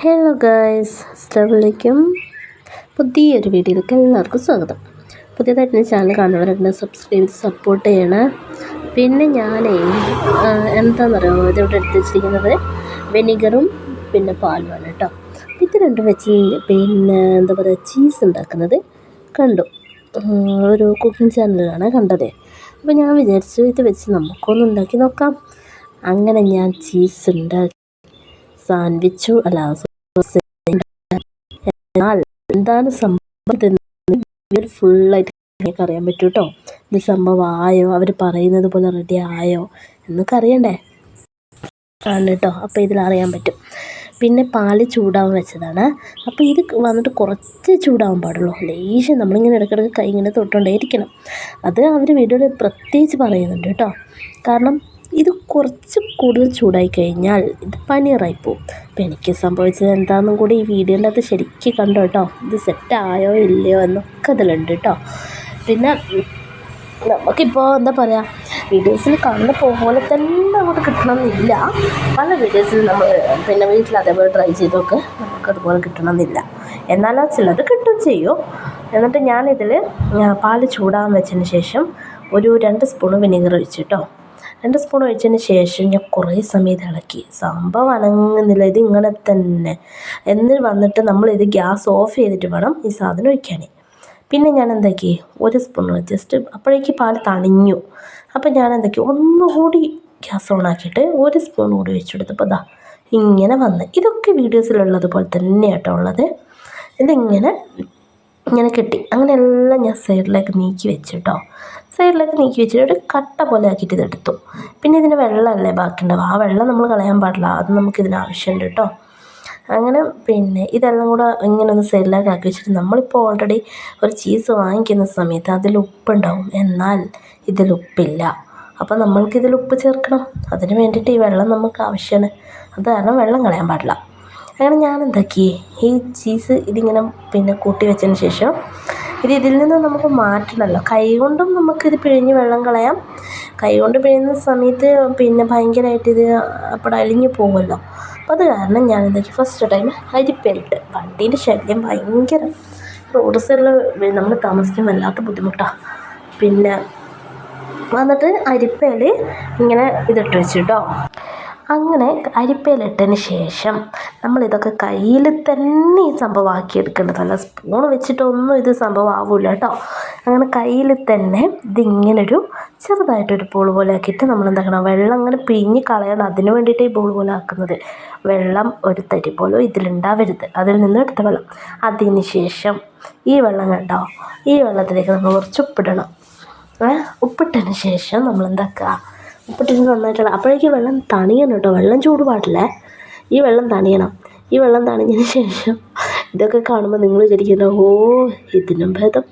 Hello guys അസ്ലാമലൈക്കും പുതിയൊരു വീഡിയോയിലേക്ക് എല്ലാവർക്കും സ്വാഗതം. പുതിയതായിട്ട് എന്റെ ചാനൽ കാണുന്നവരുണ്ട് സബ്സ്ക്രൈബ് ചെയ്ത് സപ്പോർട്ട് ചെയ്യണം. പിന്നെ ഞാനേ എന്താണെന്നറിയാമോ ഇതിവിടെ എടുത്ത് വെച്ചിരിക്കുന്നത് വെനിഗറും പിന്നെ പാലുമാണ് കേട്ടോ. ഇത് രണ്ടും വെച്ച് പിന്നെ എന്താ പറയുക ചീസ് ഉണ്ടാക്കുന്നത് കണ്ടു. ഒരു കുക്കിംഗ് ചാനലിലാണ് കണ്ടത്. അപ്പോൾ ഞാൻ വിചാരിച്ചു ഇത് വെച്ച് നമുക്കൊന്ന് ഉണ്ടാക്കി നോക്കാം. അങ്ങനെ ഞാൻ ചീസ് ഉണ്ടാക്കി. സാൻഡ്വിച്ചു അല്ല എന്നാൽ എന്താണ് സംഭവം? ഫുള്ളായിട്ട് നിങ്ങൾക്ക് അറിയാൻ പറ്റും കേട്ടോ ഇത് സംഭവം ആയോ അവർ പറയുന്നത് പോലെ റെഡി ആയോ? എന്നൊക്കെ അറിയണ്ടേ? ആണ് കേട്ടോ അപ്പോൾ ഇതിൽ അറിയാൻ പറ്റും. പിന്നെ പാൽ ചൂടാവാൻ വെച്ചതാണ്. അപ്പോൾ ഇത് വന്നിട്ട് കുറച്ച് ചൂടാവാൻ പാടുള്ളൂ. ലേശം നമ്മളിങ്ങനെ ഇടയ്ക്കിടയ്ക്ക് കൈ ഇങ്ങനെ തൊട്ടുകൊണ്ടേയിരിക്കണം അത് അവർ വീഡിയോയിൽ പ്രത്യേകിച്ച് പറയുന്നുണ്ട് കേട്ടോ കാരണം ഇത് കുറച്ച് കൂടുതൽ ചൂടായി കഴിഞ്ഞാൽ ഇത് പനീറായി പോകും അപ്പോൾ എനിക്ക് സംഭവിച്ചത് എന്താണെന്നും കൂടി ഈ വീഡിയോന്റെ അകത്ത് ശരിക്കും കണ്ടോ കേട്ടോ ഇത് സെറ്റായോ ഇല്ലയോ എന്നൊക്കെ അതിലുണ്ട് കേട്ടോ പിന്നെ നമുക്കിപ്പോൾ എന്താ പറയുക വീഡിയോസിൽ കാണുന്ന പോലെ തന്നെ അങ്ങോട്ട് കിട്ടണമെന്നില്ല. പല വീഡിയോസിൽ നമ്മൾ പിന്നെ വീട്ടിൽ അതേപോലെ ട്രൈ ചെയ്തൊക്കെ നമുക്ക് അതുപോലെ കിട്ടണമെന്നില്ല. എന്നാലോ ചിലത് കിട്ടും ചെയ്യും. എന്നിട്ട് ഞാനിതിൽ പാൽ ചൂടാൻ വെച്ചതിന് ശേഷം ഒരു രണ്ട് സ്പൂൺ വിനീഗർ ഒഴിച്ചിട്ടോ രണ്ട് സ്പൂൺ ഒഴിച്ചതിന് ശേഷം ഞാൻ കുറേ സമയം ഇളക്കി. സംഭവം അനങ്ങുന്നില്ല ഇത് ഇങ്ങനെ തന്നെ. എന്നിട്ട് വന്നിട്ട് നമ്മൾ ഇത് ഗ്യാസ് ഓഫ് ചെയ്തിട്ട് വേണം ഈ സാധനം ഒഴിക്കാൻ. പിന്നെ ഞാൻ എന്താക്കി? ഒരു സ്പൂൺ ജസ്റ്റ് അപ്പോഴേക്ക് പാൽ തണിഞ്ഞു. അപ്പം ഞാൻ എന്താക്കി? ഒന്നുകൂടി ഗ്യാസ് ഓൺ ആക്കിയിട്ട് ഒരു സ്പൂൺ കൂടി ഒഴിച്ചെടുത്തപ്പോൾ ദാ ഇങ്ങനെ വന്ന്. ഇതൊക്കെ വീഡിയോസിലുള്ളത് പോലെ തന്നെ കേട്ടോ ഉള്ളത്. ഇതിങ്ങനെ ഇങ്ങനെ കിട്ടി. അങ്ങനെ എല്ലാം ഞാൻ സൈഡിലേക്ക് നീക്കി വെച്ചു കേട്ടോ. സൈഡിലേക്ക് നീക്കി വെച്ചിട്ട് ഒരു കട്ട പോലെ ആക്കിയിട്ട് ഇതെടുത്തു പിന്നെ ഇതിന് വെള്ളമല്ലേ ബാക്കിയുണ്ടാവുക? ആ വെള്ളം നമ്മൾ കളയാൻ പാടില്ല. അത് നമുക്ക് ഇതിന് ആവശ്യമുണ്ട് കേട്ടോ. അങ്ങനെ പിന്നെ ഇതെല്ലാം കൂടെ ഇങ്ങനെ ഒന്ന് സൈഡിലേക്ക് ആക്കി വെച്ചിട്ട് നമ്മളിപ്പോൾ ഓൾറെഡി ഒരു ചീസ് വാങ്ങിക്കുന്ന സമയത്ത് അതിൽ ഉപ്പുണ്ടാവും. എന്നാൽ ഇതിൽ ഉപ്പില്ല. അപ്പോൾ നമ്മൾക്കിതിൽ ഉപ്പ് ചേർക്കണം. അതിന് വേണ്ടിയിട്ട് ഈ വെള്ളം നമുക്ക് ആവശ്യമാണ്. അത് കാരണം വെള്ളം കളയാൻ പാടില്ല. അങ്ങനെ ഞാൻ എന്താക്കി? ഈ ചീസ് ഇതിങ്ങനെ പിന്നെ കൂട്ടി വെച്ചതിന് ശേഷം ഇത് ഇതിൽ നിന്ന് നമുക്ക് മാറ്റണമല്ലോ. കൈ കൊണ്ടും നമുക്കിത് പിഴിഞ്ഞ് വെള്ളം കളയാം. കൈകൊണ്ട് പിഴിയുന്ന സമയത്ത് പിന്നെ ഭയങ്കരമായിട്ട് ഇത് അപ്പോൾ അലിഞ്ഞു പോകുമല്ലോ. അപ്പോൾ അത് കാരണം ഞാൻ എന്താക്കി ഫസ്റ്റ് ടൈം അരിപ്പയിലിട്ട് വണ്ടീന്റെ ശല്യം ഭയങ്കര. റോഡ് സൈഡിൽ നമ്മൾ താമസിക്കാൻ വല്ലാത്ത ബുദ്ധിമുട്ടാണ് പിന്നെ വന്നിട്ട് അരിപ്പയിൽ ഇങ്ങനെ ഇതിട്ട് വെച്ചു കേട്ടോ അങ്ങനെ അരിപ്പയിലിട്ടതിന് ശേഷം നമ്മളിതൊക്കെ കയ്യിൽ തന്നെ ഈ സംഭവം എടുക്കേണ്ടതല്ല സ്പൂൺ വെച്ചിട്ടൊന്നും ഇത് സംഭവം ആവില്ല കേട്ടോ. അങ്ങനെ കയ്യിൽ തന്നെ ഇതിങ്ങനൊരു ചെറുതായിട്ടൊരു ബോൾ പോലെ ആക്കിയിട്ട് നമ്മൾ എന്താക്കണം വെള്ളം അങ്ങനെ പിഴിഞ്ഞ് കളയണം. അതിന് വേണ്ടിയിട്ട് ഈ ബോൾ പോലെ ആക്കുന്നത്. വെള്ളം ഒരു തരി പോലും ഇതിലുണ്ടാവരുത്. അതിൽ നിന്ന് എടുത്ത വെള്ളം. അതിന് ശേഷം ഈ വെള്ളം കണ്ടോ? ഈ വെള്ളത്തിലേക്ക് നമ്മൾ കുറച്ച് ഉപ്പിടണം. ഉപ്പിട്ടതിന് ശേഷം നമ്മൾ എന്താക്കുക ഉപ്പിട്ടിട്ട് നന്നായിട്ടാണ്. അപ്പോഴേക്കും വെള്ളം തണിയണം കേട്ടോ. വെള്ളം ചൂട് പാടില്ല ഈ വെള്ളം തണിയണം. ഈ വെള്ളം തണിഞ്ഞതിന് ശേഷം ഇതൊക്കെ കാണുമ്പോൾ നിങ്ങൾ വിചാരിക്കുന്ന ഓ ഇതിനും ഭേദം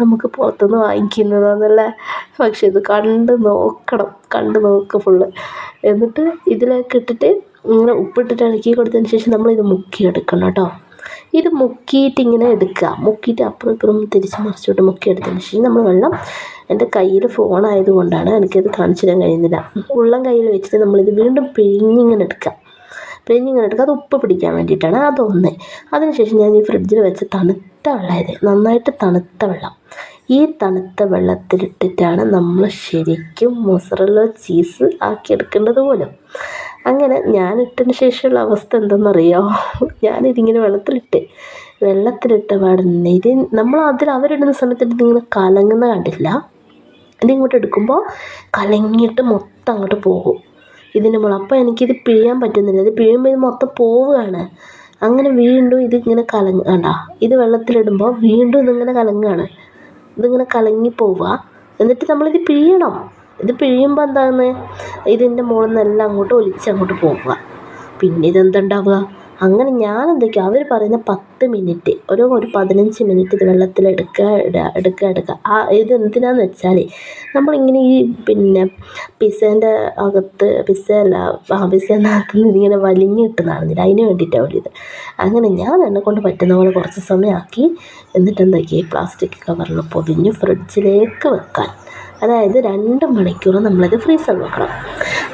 നമുക്ക് പുറത്തുനിന്ന് വാങ്ങിക്കുന്നതാണെന്നല്ലേ പക്ഷേ ഇത് കണ്ട് നോക്കണം. കണ്ട് നോക്ക് ഫുള്ള് എന്നിട്ട് ഇതിലേക്ക് ഇട്ടിട്ട് ഇങ്ങനെ ഉപ്പിട്ടിട്ട് ഇളക്കി കൊടുത്തതിന് ശേഷം നമ്മൾ നമ്മളിത് മുക്കിയെടുക്കണം കേട്ടോ. ഇത് മുക്കിയിട്ട് ഇങ്ങനെ എടുക്കുക. മുക്കിയിട്ട് അപ്പുറം ഇപ്പുറം തിരിച്ച് മറിച്ചോട്ട് മുക്കിയെടുത്തതിന് ശേഷം നമ്മൾ വെള്ളം എന്റെ കയ്യിൽ ഫോൺ ആയതുകൊണ്ടാണ് എനിക്കത് കാണിച്ചു തരാൻ കഴിയുന്നില്ല. ഉള്ളം കയ്യിൽ വെച്ചിട്ട് നമ്മളിത് വീണ്ടും പിഴിഞ്ഞിങ്ങനെ എടുക്കുക. പിഴിഞ്ഞിങ്ങനെ എടുക്കുക. അത് ഉപ്പ് പിടിക്കാൻ വേണ്ടിയിട്ടാണ് അതൊന്ന്. അതിനുശേഷം ഞാൻ ഈ ഫ്രിഡ്ജിൽ വെച്ച തണുത്ത വെള്ളമായത്. നന്നായിട്ട് തണുത്ത വെള്ളം. ഈ തണുത്ത വെള്ളത്തിലിട്ടിട്ടാണ് നമ്മൾ ശരിക്കും മൊസറല്ലോ ചീസ് ആക്കിയെടുക്കേണ്ടത് പോലും. അങ്ങനെ ഞാൻ ഇട്ടതിന് ശേഷമുള്ള അവസ്ഥ എന്തെന്നറിയോ? ഞാനിതിങ്ങനെ വെള്ളത്തിലിട്ട്. വെള്ളത്തിലിട്ട പാടുന്ന ഇത് നമ്മൾ അതിൽ അവരിടുന്ന സമയത്ത് ഇതിങ്ങനെ കലങ്ങുന്ന കണ്ടില്ല. ഇതിങ്ങോട്ട് എടുക്കുമ്പോൾ കലങ്ങിയിട്ട് മൊത്തം അങ്ങോട്ട് പോകും. ഇതിന്റെ മുകളിൽ അപ്പോൾ എനിക്കിത് പിഴിയാൻ പറ്റുന്നില്ല. ഇത് പിഴിയുമ്പോൾ ഇത് മൊത്തം പോവുകയാണ്. അങ്ങനെ വീണ്ടും ഇതിങ്ങനെ കലങ്ങ കണ്ടോ? ഇത് വെള്ളത്തിലിടുമ്പോൾ വീണ്ടും ഇതിങ്ങനെ കലങ്ങുകയാണ് ഇതിങ്ങനെ കലങ്ങി പോവുക. എന്നിട്ട് നമ്മളിത് പിഴിയണം. ഇത് പിഴിയുമ്പോൾ എന്താണ്? ഇതിന്റെ മുകളിൽ നിന്നെല്ലാം അങ്ങോട്ട് ഒലിച്ച് അങ്ങോട്ട് പോവുക. പിന്നെ ഇതെന്തുണ്ടാവുക? അങ്ങനെ ഞാൻ എന്തൊക്കെയോ അവർ പറയുന്ന പത്ത് മിനിറ്റ് ഒരു ഒരു പതിനഞ്ച് മിനിറ്റ് ഇത് വെള്ളത്തിൽ എടുക്കുക ഇടുക എടുക്കുക എടുക്കുക. ആ ഇത് എന്തിനാന്ന് വെച്ചാൽ നമ്മളിങ്ങനെ ഈ പിന്നെ പിസ്സേന്റെ അകത്ത് പിസ്സ അല്ല ആ പിസ്സേന്റെ അകത്ത് ഇങ്ങനെ വലിഞ്ഞ് കിട്ടുന്നതാണെന്നില്ല അതിന് വേണ്ടിയിട്ടാണ് ഇത്. അങ്ങനെ ഞാൻ എന്നെ കൊണ്ട് പറ്റുന്ന പോലെ കുറച്ച് സമയമാക്കി എന്നിട്ട് എന്താക്കി പ്ലാസ്റ്റിക് കവറിൽ പൊതിഞ്ഞ് ഫ്രിഡ്ജിലേക്ക് വെക്കാൻ. അതായത് രണ്ട് മണിക്കൂർ നമ്മളത് ഫ്രീസറിൽ വെക്കണം.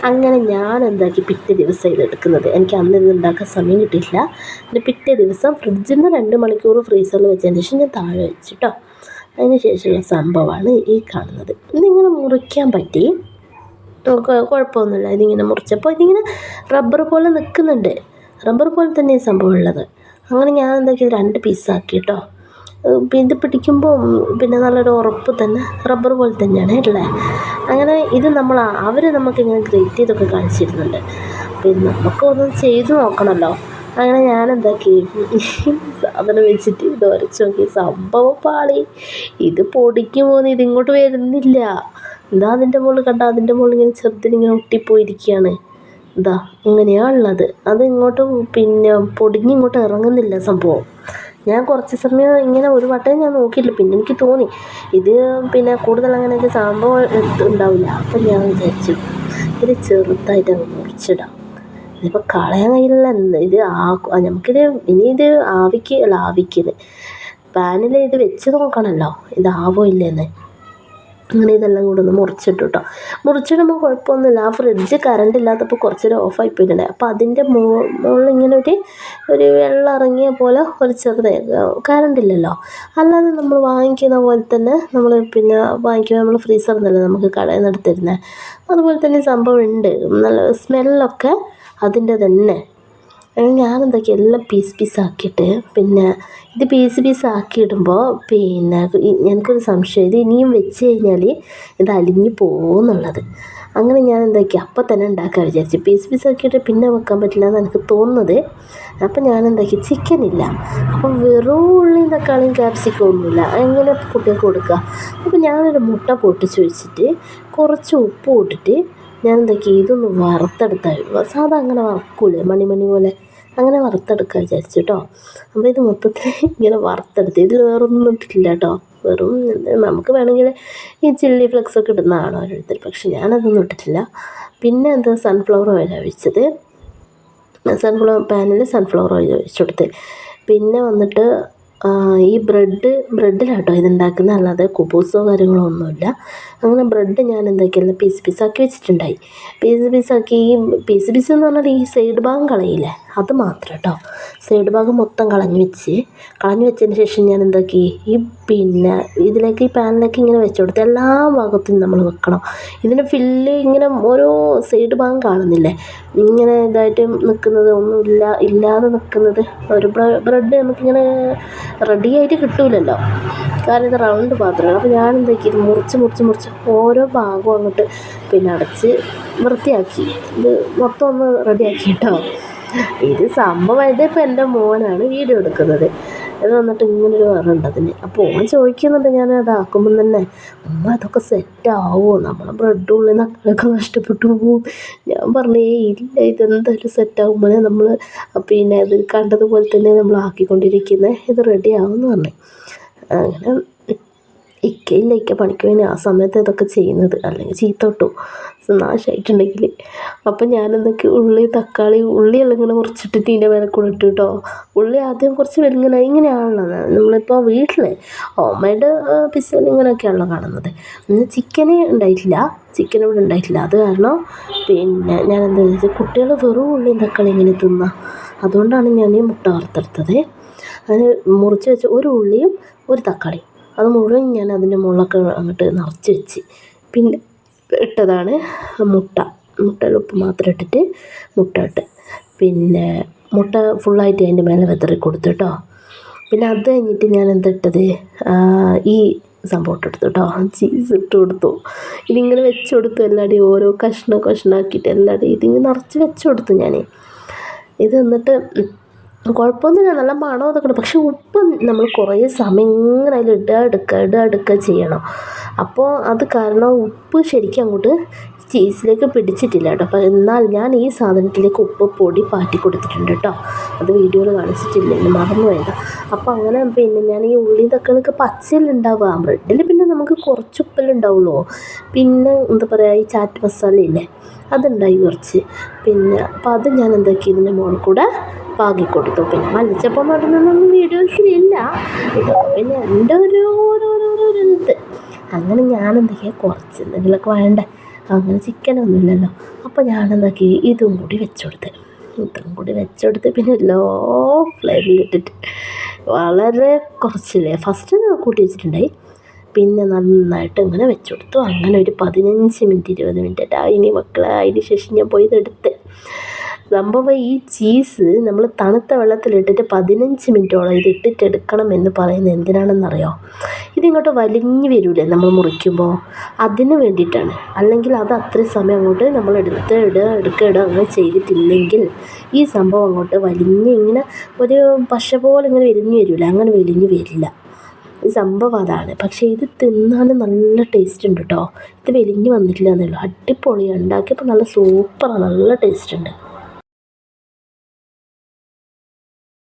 അങ്ങനെ ഞാൻ എന്താക്കി പിറ്റേ ദിവസം ഇത് എടുക്കുന്നത് എനിക്ക് അന്ന് ഇത് ഉണ്ടാക്കാൻ സമയം കിട്ടിയില്ല പിന്നെ പിറ്റേ ദിവസം ഫ്രിഡ്ജിൽ നിന്ന് രണ്ട് മണിക്കൂർ ഫ്രീസറിൽ വെച്ചതിന് ശേഷം ഞാൻ താഴെ വെച്ചു കേട്ടോ അതിന് ശേഷമുള്ള സംഭവമാണ് ഈ കാണുന്നത്. ഇതിങ്ങനെ മുറിക്കാൻ പറ്റി. കുഴപ്പമൊന്നുമില്ല. ഇതിങ്ങനെ മുറിച്ചപ്പോൾ ഇതിങ്ങനെ റബ്ബർ പോലെ നിൽക്കുന്നുണ്ട്. റബ്ബർ പോലെ തന്നെ സംഭവം ഉള്ളത്. അങ്ങനെ ഞാൻ എന്താക്കി രണ്ട് പീസാക്കി കേട്ടോ ഇത് പിടിക്കുമ്പോൾ പിന്നെ നല്ലൊരു ഉറപ്പ് തന്നെ റബ്ബർ പോലെ തന്നെയാണ് ഉള്ളത് അങ്ങനെ ഇത് നമ്മൾ അവർ നമുക്കിങ്ങനെ ഗ്രേറ്റ് ചെയ്തൊക്കെ കാണിച്ചിരുന്നുണ്ട്. പിന്നെ നമുക്കൊന്ന് ചെയ്ത് നോക്കണമല്ലോ അങ്ങനെ ഞാൻ എന്താക്കി സാധനം വെച്ചിട്ട് ഇത് ഉരച്ച് നോക്കി സംഭവം പാളി. ഇത് പൊടിക്കുമോന്ന് ഇതിങ്ങോട്ട് വരുന്നില്ല. എന്താ അതിന്റെ മുകളിൽ കണ്ട അതിന്റെ മുകളിൽ ഇങ്ങനെ ചെറുതിനിങ്ങനെ ഒട്ടിപ്പോയിരിക്കുകയാണ്. ഇതാ ഇങ്ങനെയാണ് ഉള്ളത്. അത് ഇങ്ങോട്ട് പിന്നെ പൊടിഞ്ഞിങ്ങോട്ട് ഇറങ്ങുന്നില്ല സംഭവം. ഞാൻ കുറച്ച് സമയം ഇങ്ങനെ ഒരു വട്ടം ഞാൻ നോക്കിയില്ല പിന്നെ എനിക്ക് തോന്നി ഇത് പിന്നെ കൂടുതൽ അങ്ങനെയൊക്കെ സംഭവം ഉണ്ടാവില്ല. അപ്പം ഞാൻ വിചാരിച്ചു ഇത് ചെറുതായിട്ട് അങ്ങ് മുറിച്ചിടാം. ഇതിപ്പോൾ കളയാൻ കഴിയില്ല. ഇത് ആ നമുക്കിത് ഇനി ഇത് ആവിക്ക് അല്ല ആവിക്ക് പാനിൽ ഇത് വെച്ച് നോക്കണമല്ലോ ഇതാവോ ഇല്ലേന്ന്. അങ്ങനെ ഇതെല്ലാം കൂടെ ഒന്ന് മുറിച്ചിട്ടു കേട്ടോ മുറിച്ചിടുമ്പോൾ കുഴപ്പമൊന്നുമില്ല. ആ ഫ്രിഡ്ജ് കറണ്ട് ഇല്ലാത്തപ്പോൾ കുറച്ചൊരു ഓഫായി പോയിട്ടുണ്ട്. അപ്പോൾ അതിന്റെ മുകളിൽ ഇങ്ങനെ ഒരു ഒരു വെള്ളം ഇറങ്ങിയ പോലെ ഒരു ചെറുത് കറണ്ട് ഇല്ലല്ലോ. അല്ലാതെ നമ്മൾ വാങ്ങിക്കുന്ന പോലെ തന്നെ നമ്മൾ പിന്നെ വാങ്ങിക്കുമ്പോൾ നമ്മൾ ഫ്രീസർ നിന്നല്ലേ നമുക്ക് കടയിൽ നിന്ന് എടുത്തിരുന്നത് അതുപോലെ തന്നെ സംഭവം ഉണ്ട്. നല്ല സ്മെല്ലൊക്കെ അതിന്റെ തന്നെ. ഞാൻ എന്താക്കി എല്ലാം പീസ് പീസ് ആക്കിയിട്ട് പിന്നെ ഇത് പീസ് പീസ് ആക്കി ഇടുമ്പോൾ പിന്നെ എനിക്കൊരു സംശയം. ഇത് ഇനിയും വെച്ച് കഴിഞ്ഞാൽ ഇത് അലിഞ്ഞു പോകുമെന്നുള്ളത് അങ്ങനെ ഞാൻ എന്താക്കി അപ്പം തന്നെ ഉണ്ടാക്കാൻ വിചാരിച്ചു. പീസ് പീസ് ആക്കിയിട്ട് പിന്നെ വെക്കാൻ പറ്റില്ല എന്ന് എനിക്ക് തോന്നുന്നത്. അപ്പം ഞാൻ എന്താക്കി ചിക്കൻ ഇല്ല. അപ്പം വെറും ഉള്ളിയും തക്കാളിയും ക്യാപ്സിക്കം ഒന്നുമില്ല. എങ്ങനെ കുട്ടികൾക്ക് കൊടുക്കുക അപ്പം ഞാനൊരു മുട്ട പൊട്ടിച്ച് വെച്ചിട്ട് കുറച്ച് ഉപ്പ് ഇട്ടിട്ട് ഞാൻ എന്താക്കി ഇതൊന്ന് വറുത്തെടുത്താൽ സാധാ അങ്ങനെ വറക്കൂലേ? മണിമണി മണി പോലെ. അങ്ങനെ വറുത്തെടുക്കാൻ വിചാരിച്ചു കേട്ടോ അപ്പോൾ ഇത് മൊത്തത്തിൽ ഇങ്ങനെ വറുത്തെടുത്ത്. ഇതിൽ വേറൊന്നും ഇട്ടിട്ടില്ല കേട്ടോ വെറും നമുക്ക് വേണമെങ്കിൽ ഈ ചില്ലി ഫ്ലെക്സ് ഒക്കെ ഇടുന്നതാണ് ഓരോരുത്തർ പക്ഷെ ഞാനതൊന്നും ഇട്ടിട്ടില്ല. പിന്നെ അത് സൺഫ്ലവർ ഓയിൽ ഒഴിച്ചത്. സൺഫ്ലവർ പാനിൽ സൺഫ്ലവർ ഓയിൽ ഒഴിച്ചു കൊടുത്ത്. പിന്നെ വന്നിട്ട് ഈ ബ്രെഡ് ബ്രെഡിലാട്ടോ ഇത് ഉണ്ടാക്കുന്നത് അല്ലാതെ കുബൂസോ കാര്യങ്ങളോ ഒന്നുമില്ല. അങ്ങനെ ബ്രെഡ് ഞാൻ എന്താക്കിയിരുന്നു പീസ് പീസാക്കി വെച്ചിട്ടുണ്ടായി. പീസ് പീസാക്കി ഈ പീസ് പീസ് എന്ന് പറഞ്ഞാൽ ഈ സൈഡ് ഭാഗം കളയില്ലേ? അത് മാത്രം കേട്ടോ സൈഡ് ഭാഗം മൊത്തം കളഞ്ഞു വെച്ച്. കളഞ്ഞു വെച്ചതിന് ശേഷം ഞാൻ എന്താക്കി? ഈ പിന്നെ ഇതിലേക്ക് ഈ പാനിലേക്ക് ഇങ്ങനെ വെച്ച് കൊടുത്ത് എല്ലാ ഭാഗത്തും നമ്മൾ വെക്കണം. ഇതിന് ഫില്ല് ഇങ്ങനെ ഓരോ സൈഡ് ഭാഗം കാണുന്നില്ലേ? ഇങ്ങനെ ഇതായിട്ട് നിൽക്കുന്നത് ഒന്നും ഇല്ല ഇല്ലാതെ നിൽക്കുന്നത്. ഒരു ബ്രെഡ് നമുക്കിങ്ങനെ റെഡി ആയിട്ട് കിട്ടൂലല്ലോ. കാരണം ഇത് റൗണ്ട് പാത്രമാണ്. അപ്പോൾ ഞാൻ എന്താക്കി? ഇത് മുറിച്ച് മുറിച്ച് മുറിച്ച് ഓരോ ഭാഗവും അങ്ങോട്ട് പിന്നെ അടച്ച് വൃത്തിയാക്കി. ഇത് മൊത്തം ഒന്ന് റെഡിയാക്കി കേട്ടോ. ഇത് സംഭവം ഇതിപ്പോൾ എന്റെ മോനാണ് വീഡിയോ എടുക്കുന്നത്. ഇത് വന്നിട്ട് ഇങ്ങനൊരു വേറുണ്ട് അതിന്. അപ്പോൾ ഓൻ ചോദിക്കുന്നുണ്ട് ഞാൻ അതാക്കുമ്പം തന്നെ അമ്മ അതൊക്കെ സെറ്റ് ആവുമോ നമ്മളെ ബ്രെഡ് ഉള്ളിൽ നക്കളൊക്കെ നഷ്ടപ്പെട്ടു പോവും. ഞാൻ പറഞ്ഞേ ഇല്ല ഇതെന്തായാലും സെറ്റാകുമ്പോൾ നമ്മൾ പിന്നെ അത് കണ്ടതുപോലെ തന്നെ നമ്മൾ ആക്കിക്കൊണ്ടിരിക്കുന്നത് ഇത് റെഡി എന്ന് പറഞ്ഞു. അങ്ങനെ ഇക്കയില്ല ഇക്ക പണിക്ക് പോയി ആ സമയത്ത് ഇതൊക്കെ ചെയ്യുന്നത്. അല്ലെങ്കിൽ ചീത്ത കിട്ടും നാശമായിട്ടുണ്ടെങ്കിൽ അപ്പം ഞാനെന്തൊക്കെ ഉള്ളി തക്കാളി ഉള്ളിയെല്ലാം ഇങ്ങനെ മുറിച്ചിട്ടിട്ട് ഇതിന്റെ മേലെ കൂടെ ഇട്ടു കേട്ടോ ഉള്ളി ആദ്യം കുറച്ച് വെലിങ്ങനെ ഇങ്ങനെയാണല്ലോ. നമ്മളിപ്പോൾ വീട്ടിൽ ഹോം മെയ്ഡ് പിസ്സയിൽ ഇങ്ങനെയൊക്കെയാണല്ലോ കാണുന്നത്. ഇന്ന് ചിക്കന് ഉണ്ടായിട്ടില്ല. ചിക്കൻ ഇവിടെ ഉണ്ടായിട്ടില്ല. അത് കാരണം പിന്നെ ഞാൻ എന്താ വെച്ചാൽ കുട്ടികൾ വെറും ഉള്ളിയും തക്കാളി ഇങ്ങനെ തിന്നുക അതുകൊണ്ടാണ് ഞാൻ ഈ മുട്ട വറുത്തെടുത്തത്. അതിന് മുറിച്ച് വെച്ച ഒരു ഉള്ളിയും ഒരു തക്കാളിയും. അത് മുഴുവൻ ഞാൻ അതിന്റെ മുകളിലൊക്കെ അങ്ങോട്ട് നിറച്ച് വെച്ച്. പിന്നെ ഇട്ടതാണ് മുട്ട. മുട്ടയിൽ ഉപ്പ് മാത്രം ഇട്ടിട്ട് മുട്ട ഇട്ട്. പിന്നെ മുട്ട ഫുള്ളായിട്ട് അതിന്റെ മേലെ വെതറി കൊടുത്തു കേട്ടോ പിന്നെ അത് കഴിഞ്ഞിട്ട് ഞാൻ എന്താ ഇട്ടത്? ഈ സംഭവം ഇട്ട് എടുത്തു കേട്ടോ ചീസ് ഇട്ട് കൊടുത്തു. ഇതിങ്ങനെ വെച്ച് കൊടുത്തു എല്ലാവരുടെയും ഓരോ കഷ്ണം കഷ്ണമാക്കിയിട്ട് എല്ലാവരുടെയും ഇതിങ്ങനെ നിറച്ച് വെച്ച് കൊടുത്തു ഞാൻ ഇത് എന്നിട്ട് കുഴപ്പമൊന്നുമില്ല. നല്ല മണം അതൊക്കെ ഉണ്ട്. പക്ഷെ ഉപ്പ് നമ്മൾ കുറേ സമയം ഇങ്ങനെ അതിൽ ഇടുക എടുക്കുക ഇടുക എടുക്കുക ചെയ്യണം. അപ്പോൾ അത് കാരണം ഉപ്പ് ശരിക്കും അങ്ങോട്ട് ചീസിലേക്ക് പിടിച്ചിട്ടില്ല കേട്ടോ. അപ്പോൾ എന്നാൽ ഞാൻ ഈ സാധനത്തിലേക്ക് ഉപ്പ് പൊടി പാറ്റി കൊടുത്തിട്ടുണ്ട് കേട്ടോ. അത് വീഡിയോയിൽ കാണിച്ചിട്ടില്ല? എന്ന് മറന്നു പോയതാണ് അപ്പോൾ അങ്ങനെ പിന്നെ ഞാൻ ഈ ഉള്ളി തക്കാളിയൊക്കെ പച്ചയിലുണ്ടാവുക ബ്രെഡിൽ പിന്നെ നമുക്ക് കുറച്ച് ഉപ്പലുണ്ടാവുള്ളൂ പിന്നെ എന്താ പറയുക ഈ ചാറ്റ് മസാല ഇല്ലേ അതുണ്ടായി കുറച്ച്. പിന്നെ അപ്പോൾ അത് ഞാൻ എന്താക്കി ഇതിന്റെ മോൾ കൂടെ പാകി കൊടുത്തു പിന്നെ മല്ലിച്ചപ്പം നടുന്നൊന്നും വീഡിയോസിലില്ല. ഇതൊക്കെ പിന്നെ എന്റെ ഒരു ഓരോരോരോ ഇത്. അങ്ങനെ ഞാൻ എന്തൊക്കെയാ കുറച്ച് എന്തെങ്കിലുമൊക്കെ വേണ്ടേ? അങ്ങനെ ചിക്കനൊന്നും ഇല്ലല്ലോ അപ്പോൾ ഞാൻ എന്താക്കി ഇതും കൂടി വെച്ചുകൊടുത്ത് ഇതും കൂടി വെച്ചെടുത്ത് പിന്നെ ലോ ഫ്ലെയിമിലിട്ടിട്ട് വളരെ കുറച്ചില്ലേ? ഫസ്റ്റ് കൂട്ടി വെച്ചിട്ടുണ്ടായി. പിന്നെ നന്നായിട്ട് ഇങ്ങനെ വെച്ചെടുത്തു. അങ്ങനെ ഒരു പതിനഞ്ച് മിനിറ്റ് ഇരുപത് മിനിറ്റ് ഇനി മക്കളെ അതിന് ശേഷം ഞാൻ പോയി ഇതെടുത്ത് സംഭവം ഈ ചീസ് നമ്മൾ തണുത്ത വെള്ളത്തിലിട്ടിട്ട് പതിനഞ്ച് മിനിറ്റോളം ഇത് ഇട്ടിട്ടെടുക്കണം എന്ന് പറയുന്നത് എന്തിനാണെന്നറിയോ? ഇതിങ്ങോട്ട് വലിഞ്ഞു വരില്ലേ നമ്മൾ മുറിക്കുമ്പോൾ? അതിന് വേണ്ടിയിട്ടാണ്. അല്ലെങ്കിൽ അത് അത്രയും സമയം അങ്ങോട്ട് നമ്മൾ എടുത്ത് ഇടുക എടുക്കുക ഇടുക അങ്ങനെ ചെയ്തിട്ടില്ലെങ്കിൽ ഈ സംഭവം അങ്ങോട്ട് വലിഞ്ഞ് ഇങ്ങനെ ഒരു പശ പോലെ ഇങ്ങനെ വലിഞ്ഞു വരില്ല അങ്ങനെ വലിഞ്ഞു വരില്ല. സംഭവം അതാണ്. പക്ഷേ ഇത് തിന്നാൻ നല്ല ടേസ്റ്റ് ഉണ്ട് കേട്ടോ ഇത് വലിഞ്ഞ് വന്നിട്ടില്ല എന്നുള്ളൂ. അടിപൊളിയാണ് ഉണ്ടാക്കിയപ്പോൾ നല്ല സൂപ്പറാണ് നല്ല ടേസ്റ്റ് ഉണ്ട്.